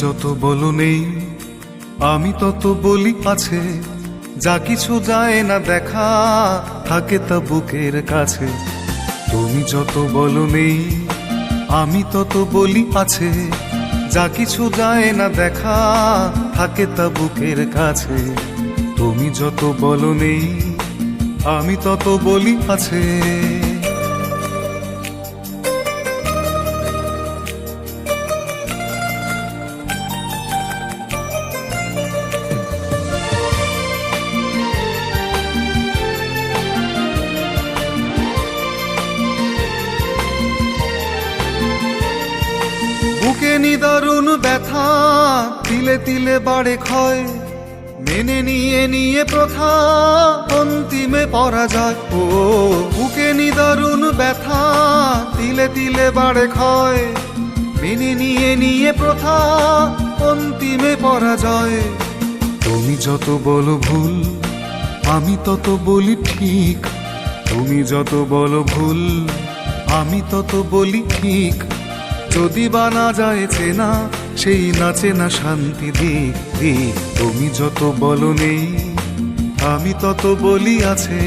যত বলো নেই, আমি তত বলি আছে যা কিছু যায় না দেখা, থাকে তা বুকের কাছে। তুমি যত বলো নেই, আমি তত বলি আছে যা কিছু যায় না দেখা, থাকে তা বুকের কাছে। তুমি যত বলো নেই, আমি তত বলি আছে নিদারুণ ব্যথা, তিলে তিলে বাড়ে ক্ষয়। মেনে নিয়ে নিয়ে প্রথা, অন্তিমে পরাজয় ও, বুকে নিদারুণ ব্যথা, তিলে তিলে বাড়ে ক্ষয়। মেনে নিয়ে নিয়ে প্রথা, অন্তিমে পরাজয় তুমি যত বলো ভুল, আমি তত বলি ঠিক। তুমি যত বলো ভুল, আমি তত বলি ঠিক। যদি বানা যায় চেনা, সেই নাচে না শান্তি দিক তুমি যত বলো নেই, আমি তত বলি আছে।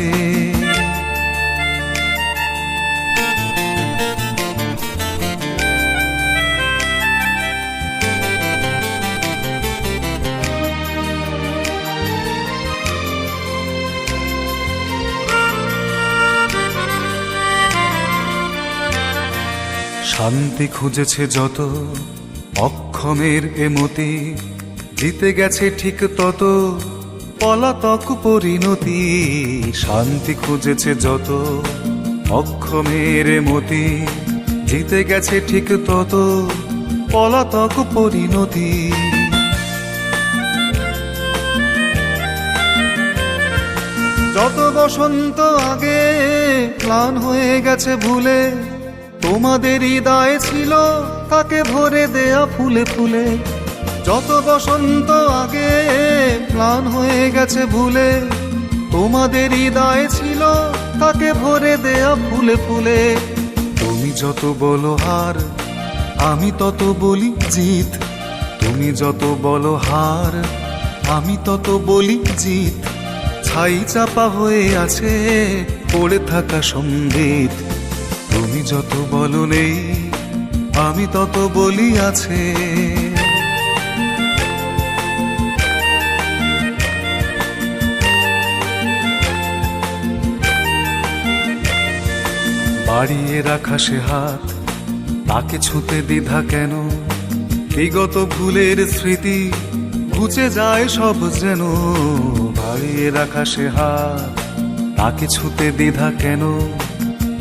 শান্তি খুঁজেছে যত, অক্ষমের এমতি জিতে গেছে ঠিক তত, পলাতক পরিণতি। শান্তি খুঁজেছে যত, অক্ষমের মতি, জিতে গেছে ঠিক তত, পলাতক পরিণতি। যত বসন্ত আগে প্লান হয়ে গেছে ভুলে তোমাদের হৃদয় ছিল তাকে ভরে দেয়া ফুলে ফুলে। যত বসন্ত আগে প্লান হয়ে গেছে ভুলে, তোমাদের হৃদয় ছিল তাকে ভরে দেয়া ফুলে ফুলে। তুমি যত বলো হার আমি তত বলি জিত। তুমি যত বলো হার আমি তত বলি জিত। ছাই চাপা হয়ে আছে পড়ে থাকা সংগীত। যত বলো নেই, আমি তত বলি আছে। বাড়িয়ে রাখা সে হাত, তাকে ছুঁতে দ্বিধা কেন? বিগত ভুলের স্মৃতি ঘুচে যায় সব যেন। বাড়িয়ে রাখা সে হাত, তাকে ছুঁতে দ্বিধা কেন?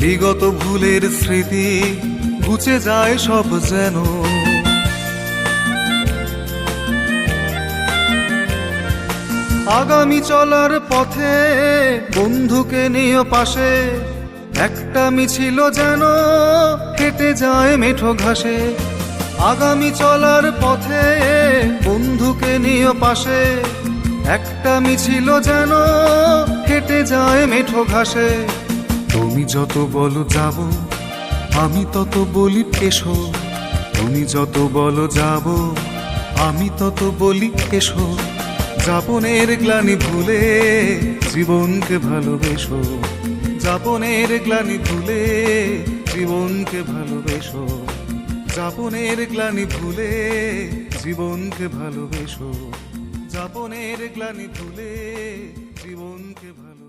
বিগত ভুলের স্মৃতি ঘুচে যায় সব যেন। আগামী চলার পথে বন্ধুকে নিয়ে পাশে একটা মিছিল যেন কেটে যায় মেঠো ঘাসে। আগামী চলার পথে বন্ধুকে নিয়ে পাশে একটা মিছিল যেন হেঁটে যায় মেঠো ঘাসে। তুমি যত বলো যাব, আমি তত বলি এসো। তুমি যত বলো যাব, আমি তত বলি এসো। যাপনের গ্লানি ভুলে জীবনকে ভালোবেসো। যাপনের গ্লানি ভুলে জীবনকে ভালোবেসো। যাপনের গ্লানি ভুলে জীবনকে ভালোবেসো। যাপনের গ্লানি ভুলে জীবনকে ভালো